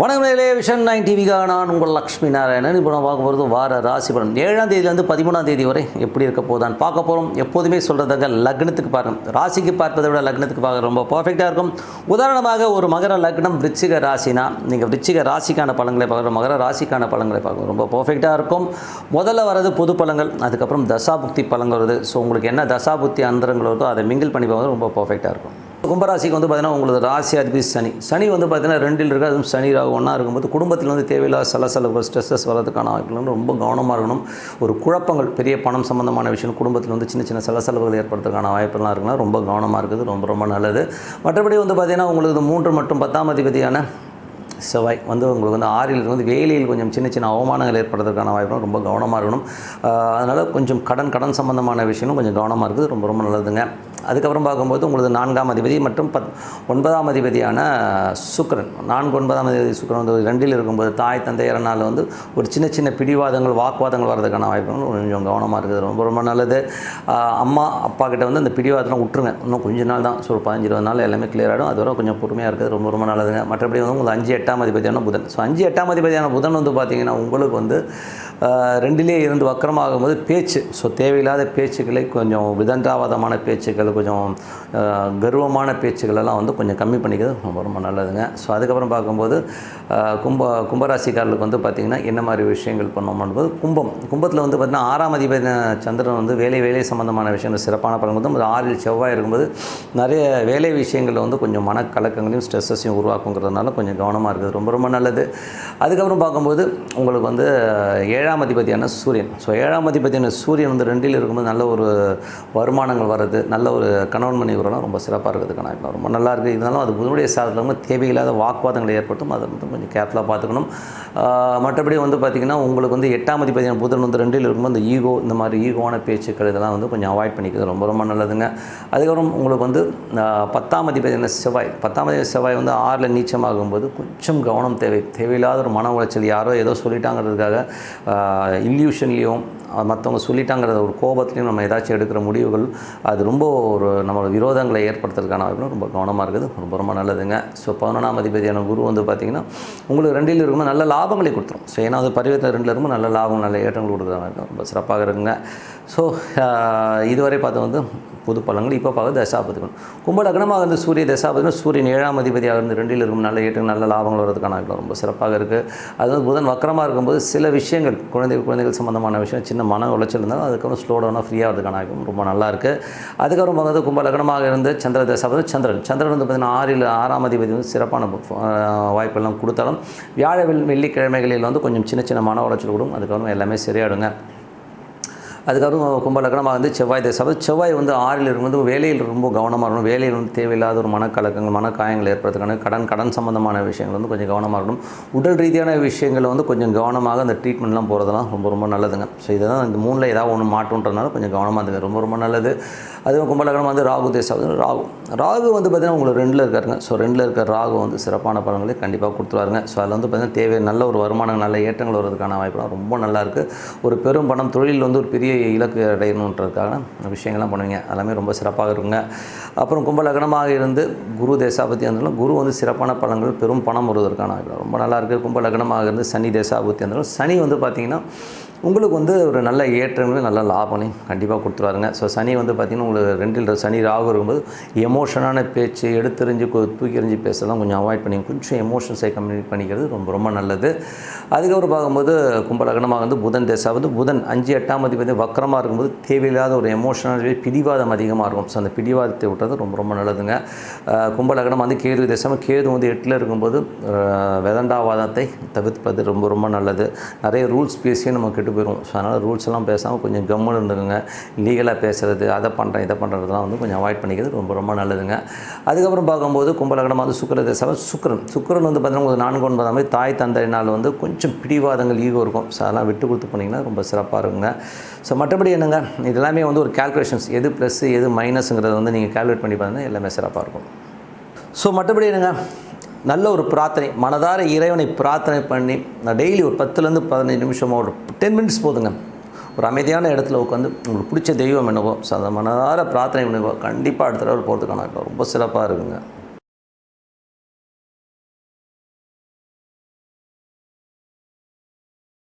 வணக்கம் vision nine டிவிக்காக நான் உங்கள் லக்ஷ்மி நாராயணன். இப்போ நான் பார்க்க போகிறது வார ராசி பலன். ஏழாம் தேதியிலேருந்து பதிமூணாம் தேதி வரை எப்படி இருக்க போதான் பார்க்க போகிறோம் எப்போதுமே சொல்கிறதாங்க லக்னத்துக்கு பாருங்க. ராசிக்கு பார்ப்பதை விட லக்னத்துக்கு பார்க்க ரொம்ப பர்ஃபெக்டாக இருக்கும். உதாரணமாக ஒரு மகர லக்னம் விருச்சிக ராசினா நீங்கள் விருச்சிக ராசிக்கான பழங்களை பார்க்குற மகர ராசிக்கான பழங்களை பார்க்க ரொம்ப பர்ஃபெக்டாக இருக்கும். முதல்ல வரது பொது பழங்கள் அதுக்கப்புறம் தசாபுக்தி பலன்கள் வருது. ஸோ உங்களுக்கு என்ன தசாபுக்தி அந்தரங்கள் வருதோ அதை மிங்கிள் பண்ணி பார்க்குறது ரொம்ப பர்ஃபெக்டாக இருக்கும். கும்பராசிக்கு வந்து பார்த்தீங்கன்னா உங்களுக்கு ராசி அதிபதி சனி. சனி வந்து பார்த்தீங்கன்னா ரெண்டில் இருக்குது அதுவும் சனி ராகு ஒன்றா இருக்கும்போது குடும்பத்தில் வந்து தேவையில்லாத சலசலப்பு ஸ்ட்ரெஸ்ஸஸ் வரதுக்கான வாய்ப்புகள் ரொம்ப கவனமாக இருக்கணும். ஒரு குழப்பங்கள் பெரிய பணம் சம்மந்தமான விஷயம் குடும்பத்தில் வந்து சின்ன சின்ன சலசலப்புகள் ஏற்படுறதுக்கான வாய்ப்புலாம் இருக்குன்னா ரொம்ப கவனமாக இருக்குது ரொம்ப ரொம்ப நல்லது. மற்றபடி வந்து பார்த்தீங்கன்னா உங்களுக்கு மூன்று மற்றும் பத்தாம் அதிபதியான செவ்வாய் வந்து உங்களுக்கு வந்து ஆறில் வந்து வேலையில் கொஞ்சம் சின்ன சின்ன அவமானங்கள் ஏற்படுறதுக்கான வாய்ப்பு ரொம்ப கவனமாக இருக்கணும். அதனால் கொஞ்சம் கடன் கடன் சம்பந்தமான விஷயமும் கொஞ்சம் கவனமாக இருக்குது ரொம்ப ரொம்ப நல்லதுங்க. அதுக்கப்புறம் பார்க்கும்போது உங்களுக்கு நான்காம் அதிபதி மற்றும் பத் ஒன்பதாம் அதிபதியான சுக்கரன். நான்கு ஒன்பதாம் அதிபதி சுக்கரன் வந்து ரெண்டில் இருக்கும்போது தாய் தந்தை இறநாள் வந்து ஒரு சின்ன சின்ன பிடிவாதங்கள் வாக்குவாதங்கள் வர்றதுக்கான வாய்ப்புகள் கொஞ்சம் கவனமாக இருக்குது. ரொம்ப ரொம்ப நல்லது. அம்மா அப்பா கிட்ட வந்து அந்த பிடிவாதம்லாம் விட்டுருங்க. இன்னும் கொஞ்ச நாள் தான். ஸோ ஒரு பதினஞ்சு இருபது நாள் எல்லாமே கிளியர் ஆகிடும் அதுவரை கொஞ்சம் பொறுமையாக இருக்குது. ரொம்ப ரொம்ப நல்லதுங்க. மற்றபடி வந்து உங்களுக்கு அஞ்சு எட்டாம் அதிபதியான புதன். ஸோ அஞ்சு எட்டாம் அதிபதியான புதன் வந்து பார்த்திங்கன்னா உங்களுக்கு வந்து ரெண்டிலே இருந்து வக்கரமாகும்போது பேச்சு. ஸோ தேவையில்லாத பேச்சுக்களை கொஞ்சம் விதண்டாவாதமான பேச்சுக்கள் கொஞ்சம் கர்வமான பேச்சுகளெல்லாம் வந்து கொஞ்சம் கம்மி பண்ணிக்கிறது ரொம்ப ரொம்ப நல்லதுங்க. ஸோ அதுக்கப்புறம் பார்க்கும்போது கும்ப கும்பராசிக்காரர்களுக்கு வந்து பார்த்திங்கன்னா என்ன மாதிரி விஷயங்கள் பண்ணோம்னும்போது கும்பம். கும்பத்தில் வந்து பார்த்திங்கன்னா ஆறாம் அதிபதி சந்திரன் வந்து வேலை வேலை சம்பந்தமான விஷயங்கள் சிறப்பான பலன் வந்து ஒரு ஆறில் செவ்வாய் இருக்கும்போது நிறைய வேலை விஷயங்களில் வந்து கொஞ்சம் மனக்கலக்கங்களையும் ஸ்ட்ரெஸ்ஸையும் உருவாக்குங்கிறதுனால கொஞ்சம் கவனமாக இருக்குது. ரொம்ப ரொம்ப நல்லது. அதுக்கப்புறம் பார்க்கும்போது உங்களுக்கு வந்து ஏழாம் அதிபதியான சூரியன். ஸோ ஏழாம் அதிபதியான சூரியன் வந்து ரெண்டில் இருக்கும்போது நல்ல ஒரு வருமானங்கள் வர்றது நல்ல ஒரு ஒரு கணவன் மணி உறவுலாம் ரொம்ப சிறப்பாக இருக்கிறதுக்கான வாய்ப்பு ரொம்ப நல்லா இருக்குது. இருந்தாலும் அது புதனுடைய சாதத்தில் வந்து தேவையில்லாத வாக்குவாதங்களை ஏற்படுத்தும். அதை வந்து கொஞ்சம் கேர்ஃபுல்லாக பார்த்துக்கணும். மற்றபடி வந்து பார்த்திங்கன்னா உங்களுக்கு வந்து எட்டாம் அதிபதியான புதன் வந்து ரெண்டில் இருக்கும்போது இந்த ஈகோ இந்த மாதிரி ஈகோவான பேச்சுக்கள் இதெல்லாம் வந்து கொஞ்சம் அவாய்ட் பண்ணிக்கிறது ரொம்ப ரொம்ப நல்லதுங்க. அதுக்கப்புறம் உங்களுக்கு வந்து பத்தாம் தேதி அதிபதியான செவ்வாய். பத்தாம் தேதி செவ்வாய் வந்து ஆறில் நீச்சமாகும்போது கொஞ்சம் கவனம் தேவை. தேவையில்லாத ஒரு மன உளைச்சல் யாரோ ஏதோ சொல்லிட்டாங்கிறதுக்காக இல்யூஷன்லேயும் மற்றவங்க சொல்லிட்டாங்கிற ஒரு கோபத்துலையும் நம்ம ஏதாச்சும் எடுக்கிற முடிவுகள் அது ரொம்ப ஒரு நம்மளோட விரோதங்களை ஏற்படுத்துறதுக்கான வாய்ப்பு ரொம்ப கவனமாக இருக்குது. ரொம்ப ரொம்ப நல்லதுங்க. ஸோ பதினொன்றாம் அதிபதியான குரு வந்து பார்த்திங்கன்னா உங்களுக்கு ரெண்டில் இருக்கும்போது நல்ல லாபங்களை கொடுத்துரும். ஸோ ஏன்னா அது பரிவர்த்தனை ரெண்டில் இருக்கும்போது நல்ல லாபம் நல்ல ஏற்றங்கள் கொடுக்குறாங்க ரொம்ப சிறப்பாக இருக்குங்க. ஸோ இதுவரை பார்த்து வந்து பொது பலன்கள் இப்போ பார்க்க தசாபதிகள் கும்பலக்னமாக இருந்து சூரிய தசாபதிகள் சூரியன் ஏழாம் அதிபதியாக இருந்து ரெண்டில் இருக்கும். நல்ல ஏற்று நல்ல லாபங்கள் வரதுக்கான ரொம்ப சிறப்பாக இருக்குது அது வந்து புதன் வக்கரமாக இருக்கும்போது சில விஷயங்கள் குழந்தைகள் குழந்தைகள் சம்மந்தமான விஷயம் சின்ன மன உளைச்சல் இருந்தாலும் அதுக்கப்புறம் ஸ்லோ டவுனாக ஃப்ரீயாக வரதுக்கான வாய்ப்பு ரொம்ப நல்லா இருக்குது அதுக்கப்புறம் பார்க்குறது கும்பலக்னமாக இருந்து சந்திர தசாபதி சந்திரன். சந்திரன் வந்து பார்த்திங்கன்னா ஆறில் ஆறாம் அதிபதி வந்து சிறப்பான வாய்ப்பெல்லாம் கொடுத்தாலும் வியாழ வெள்ளிக்கிழமைகளில் வந்து கொஞ்சம் சின்ன சின்ன மன உளைச்சல் கொடுக்கும் அதுக்கப்புறம் எல்லாமே சரியாயிடுங்க. அதுக்கப்புறம் கும்ப லக்னமாக வந்து செவ்வாய் தசை. செவ்வாய் வந்து ஆறில் இருக்கும்போது வேலையில் ரொம்ப கவனமாக இருக்கணும். வேலையில் வந்து தேவையில்லாத ஒரு மனக்கலக்கங்கள் மனக்காயங்கள் ஏற்படுறதுக்கான கடன் கடன் சம்பந்தமான விஷயங்கள் வந்து கொஞ்சம் கவனமாக இருக்கணும். உடல் ரீதியான விஷயங்களை வந்து கொஞ்சம் கவனமாக அந்த ட்ரீட்மெண்ட்லாம் போகிறதெல்லாம் ரொம்ப ரொம்ப நல்லதுங்க. ஸோ இதெல்லாம் இந்த மூணில் ஏதாவது ஒன்று மாட்டுன்றதுனால கொஞ்சம் கவனமாக இருந்துங்க. ரொம்ப ரொம்ப நல்லது. அதுவும் கும்பலக்கணம் வந்து ராகு தேசம் ராகு. ராகு வந்து பார்த்திங்கன்னா உங்களுக்கு ரெண்டில் இருக்காருங்க. ஸோ ரெண்டில் இருக்கிற ராகு வந்து சிறப்பான பலன்களை கண்டிப்பாக கொடுத்துருவாருங்க. ஸோ அதில் வந்து பார்த்திங்கன்னா தேவை நல்ல ஒரு வருமானம் நல்ல ஏற்றங்கள் வருவதற்கான வாய்ப்புலாம் ரொம்ப நல்லாயிருக்கு ஒரு பெரும் பணம் தொழில் வந்து ஒரு பெரிய இலக்கு அடையணுன்றதுக்கான விஷயங்கள்லாம் பண்ணுவீங்க. எல்லாமே ரொம்ப சிறப்பாக இருக்குங்க. அப்புறம் கும்பலக்கணமாக இருந்து குரு தேசாபத்தி இருந்தாலும் குரு வந்து சிறப்பான பலன்கள் பெரும் பணம் வருவதற்கான வாய்ப்பு ரொம்ப நல்லா இருக்குது கும்பலகனமாக இருந்து சனி தேசாபத்தி இருந்தாலும் சனி வந்து பார்த்திங்கன்னா உங்களுக்கு வந்து ஒரு நல்ல ஏற்றங்களும் நல்ல லாபங்களையும் கண்டிப்பாக கொடுத்துருவாருங்க. ஸோ சனி வந்து பார்த்திங்கன்னா உங்களுக்கு ரெண்டில் சனி ராகு இருக்கும்போது எமோஷனான பேச்சு எடுத்தெறிஞ்சு தூக்கி எறிஞ்சு பேசலாம் கொஞ்சம் அவாய்ட் பண்ணி கொஞ்சம் எமோஷன்ஸை கம்யூனிகேட் பண்ணிக்கிறது ரொம்ப ரொம்ப நல்லது. அதுக்கப்புறம் பார்க்கும்போது கும்பலகனமாக வந்து புதன் தேசா வந்து புதன் அஞ்சு எட்டாம் அதிபதி வக்கரமாக இருக்கும்போது தேவையில்லாத ஒரு எமோஷனல் பிடிவாதம் அதிகமாக இருக்கும். ஸோ அந்த பிடிவாதத்தை விட்டது ரொம்ப ரொம்ப நல்லதுங்க. கும்பலகனம் வந்து கேது தேசம் கேது வந்து எட்டில் இருக்கும்போது வெதண்டாவாதத்தை தவிர்ப்பது ரொம்ப ரொம்ப நல்லது. நிறைய ரூல்ஸ் பேசியே நம்ம கிட்ட போயிடும் ஸோ அதனால் ரூல்ஸ் எல்லாம் பேசாமல் கொஞ்சம் கம்முன்னு இருந்துக்கோங்க. லீகலாக பேசுகிறது அதை பண்ணுறேன் இதை பண்ணுறதுலாம் வந்து கொஞ்சம் அவாய்ட் பண்ணிக்கிறது ரொம்ப ரொம்ப நல்லதுங்க. அதுக்கப்புறம் பார்க்கும்போது கும்பலகனம் வந்து சுக்கர தேசம் சுக்கரன். சுக்கரன் வந்து பார்த்தீங்கன்னா உங்களுக்கு நான்கு ஒன்பதாம் மாதிரி தாய் நாள் வந்து கொஞ்சம் பிடிவாதங்கள் ஈகோ இருக்கும். ஸோ அதெல்லாம் விட்டு கொடுத்து போனீங்கன்னா ரொம்ப சிறப்பாக இருக்குங்க. ஸோ மற்றபடி என்னங்க? இதெல்லாமே வந்து ஒரு கால்குலேஷன்ஸ் எது ப்ளஸ் எது மைனஸுங்கிறத வந்து நீங்கள் கால்குலேட் பண்ணி பார்த்தீங்கன்னா எல்லாமே சிறப்பாக இருக்கும். ஸோ மற்றபடி என்னங்க? நல்ல ஒரு பிரார்த்தனை மனதார இறைவனை பிரார்த்தனை பண்ணி நான் டெய்லி ஒரு பத்துலேருந்து பதினஞ்சு நிமிஷமோ ஒரு டென் மினிட்ஸ் போதுங்க. ஒரு அமைதியான இடத்துல உட்காந்து உங்களுக்கு பிடிச்ச தெய்வம் என்னவோ ஸோ அதை மனதார பிரார்த்தனை பண்ணுவோம் கண்டிப்பாக அடுத்த தடவை போகிறதுக்கான ரொம்ப சிறப்பாக இருக்குங்க.